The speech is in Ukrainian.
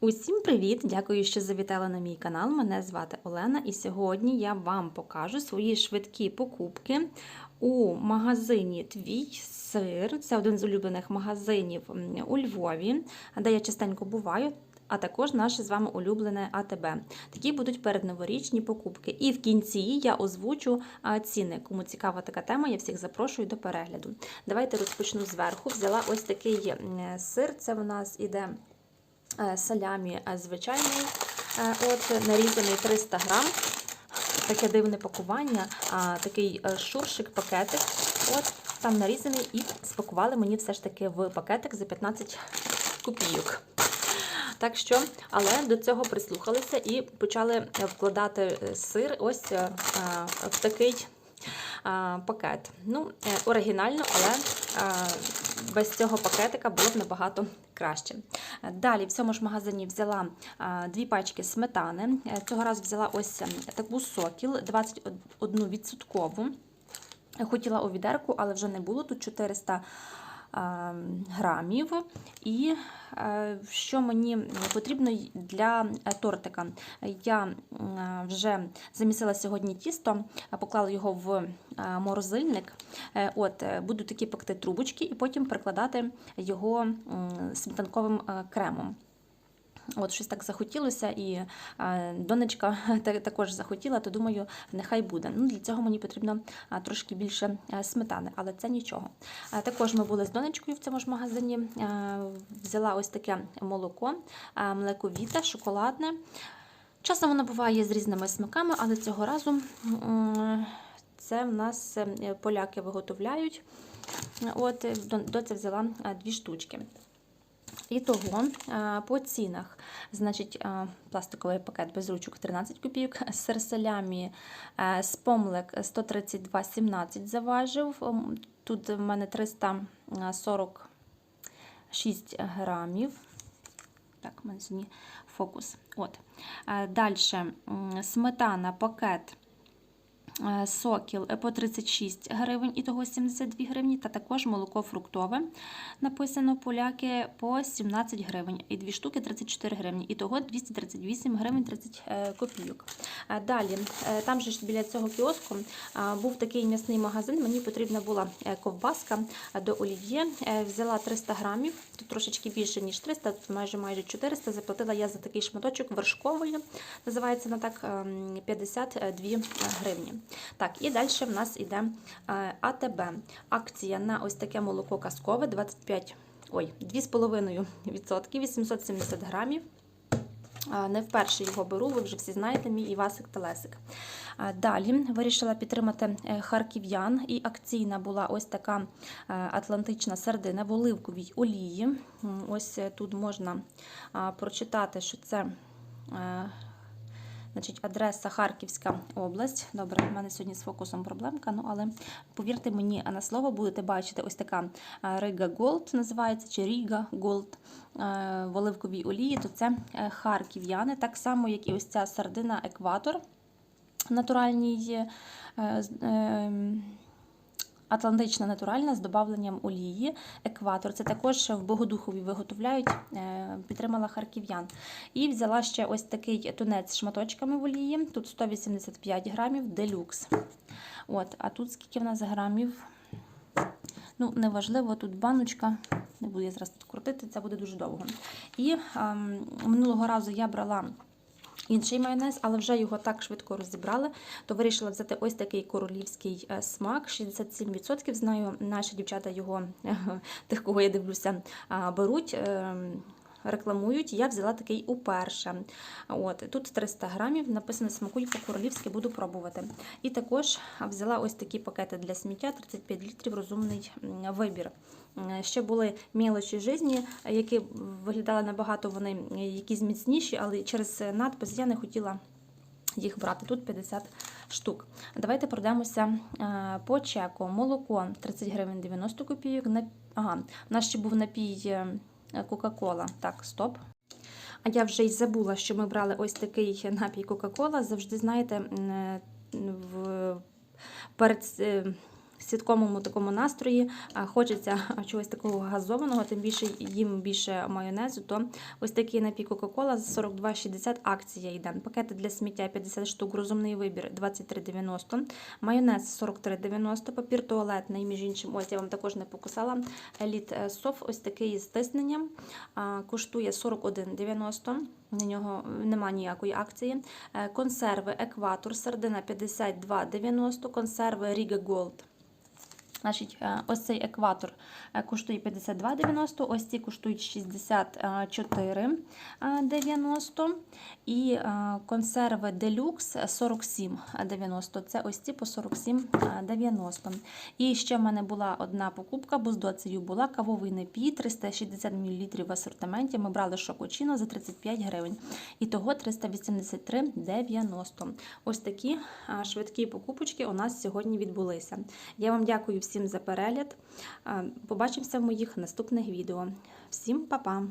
Усім привіт! Дякую, що завітали на мій канал. Мене звати Олена, і сьогодні я вам покажу свої швидкі покупки у магазині Твій сир. Це один з улюблених магазинів у Львові, де я частенько буваю. А також наше з вами улюблене АТБ. Такі будуть передноворічні покупки. І в кінці я озвучу ціни. Кому цікава така тема, я всіх запрошую до перегляду. Давайте розпочну зверху. Взяла ось такий сир. Це в нас іде салямі е, звичайний, е, от нарізаний 300 грам. Таке дивне пакування, такий е, шуршик, пакетик. От там нарізаний і спакували мені все ж таки в пакетик за 15 копійок. Так що, але до цього прислухалися і почали вкладати е, сир ось е, е, в такий е, пакет. Ну, е, оригінально, але е, без цього пакетика було б набагато краще. Далі в цьому ж магазині взяла дві пачки сметани. Цього разу взяла ось е, таку сокіл 21%. Хотіла у відерку, але вже не було. Тут 400 а, грамів. І е, що мені потрібно для е, тортика? Я вже замісила сьогодні тісто, а поклала його в е, морозильник. Е, От, е, буду такі пекти трубочки і потім прикладати його сметанковим е, кремом. От щось так захотілося, і донечка також захотіла, то думаю, нехай буде. Ну, для цього мені потрібно трошки більше е, сметани, але це нічого. Також ми були з донечкою в цьому ж магазині. Е, взяла ось таке молоко, е, млековіте, шоколадне. Часом воно буває з різними смаками, але цього разу це в нас поляки виготовляють. От до- доця взяла дві штучки. І того е, по цінах, значить, е, пластиковий пакет без ручок 13 копійок, е, спомлек 132,17 заважив. Тут в мене 346 грамів. Так, у мене сьогодні фокус. От. Далі сметана пакет. Е, Сокіл е, по 36 гривень і того 72 гривні, та також молоко фруктове. Написано поляки по 17 гривень. І дві штуки 34 гривні. І того 238 гривень 30 е, копійок. Далі, там же ж біля цього кіоску був такий м'ясний магазин. Мені потрібна була ковбаска до олів'є. Взяла 300 грамів, тут трошечки більше, ніж 300, тут майже майже 400. Заплатила я за такий шматочок вершкової. Називається вона так ем, 52 гривні. Так, і далі в нас іде е, АТБ. Акція на ось таке молоко казкове 25, ой, 2,5%, 870 грамів. Не вперше його беру, ви вже всі знаєте, мій Івасик Телесик. А, Далі вирішила підтримати е, харків'ян, і акційна була ось така е, атлантична сардина в оливковій олії. Ось е, тут можна прочитати, що це. Е, Значить, адреса Харківська область. Добре, в мене сьогодні з фокусом проблемка, ну але повірте мені на слово, будете бачити ось така а, Рига Голд називається, чи Ріга Голд в оливковій олії, то це е, харків'яни, так само, як і ось ця сардина Екватор натуральній. Атлантична натуральна з додавленням олії, екватор. Це також в Богодухові виготовляють, е, підтримала харків'ян. І взяла ще ось такий тунець з шматочками в олії. Тут 185 грамів делюкс. От, а тут скільки в нас грамів? Ну, неважливо, тут баночка. Не буду я зараз тут крутити, це буде дуже довго. І ем, минулого разу я брала інший майонез, але вже його так швидко розібрали, то вирішила взяти ось такий королівський е, смак, 67%. Знаю, наші дівчата його, тих, кого я дивлюся, беруть. Рекламують, я взяла такий уперше. От, тут 300 грамів, написано смакуй по-королівськи, буду пробувати. І також взяла ось такі пакети для сміття, 35 літрів, розумний вибір. Ще були мілочі житті, які виглядали набагато вони е, якісь міцніші, але через надпис я не хотіла їх брати. Тут 50 штук. Давайте пройдемося е, по чеку. Молоко 30 гривень 90 копійок. Ага, у нас ще був напій е, Кока-Кола. Так, стоп. А я вже й забула, що ми брали ось такий напій Кока-Кола. Завжди, знаєте, е, в, перед, е, святковому такому настрої хочеться чогось такого газованого, тим більше їм більше майонезу, то ось такий напій Кока-Кола за 42,60 акція йде. Пакети для сміття 50 штук, розумний вибір 23,90, майонез 43,90, папір туалетний, між іншим, ось я вам також не покусала. Еліт соф, ось такий з тисненням, коштує 41,90. На нього немає ніякої акції. Е, Консерви Екватор, сардина 52,90, консерви Ріга Голд. Значить, е, ось цей екватор е, коштує 52,90, ось ці коштують 64,90 і е, консерви Делюкс 47,90. Це ось ці по 47,90. І ще в мене була одна покупка, бо з доцею була кавовий напій 360 мл в асортименті. Ми брали шокочино за 35 гривень. І того 383,90. Ось такі швидкі покупочки у нас сьогодні відбулися. Я вам дякую всім за перегляд. Побачимося в моїх наступних відео. Всім па-па!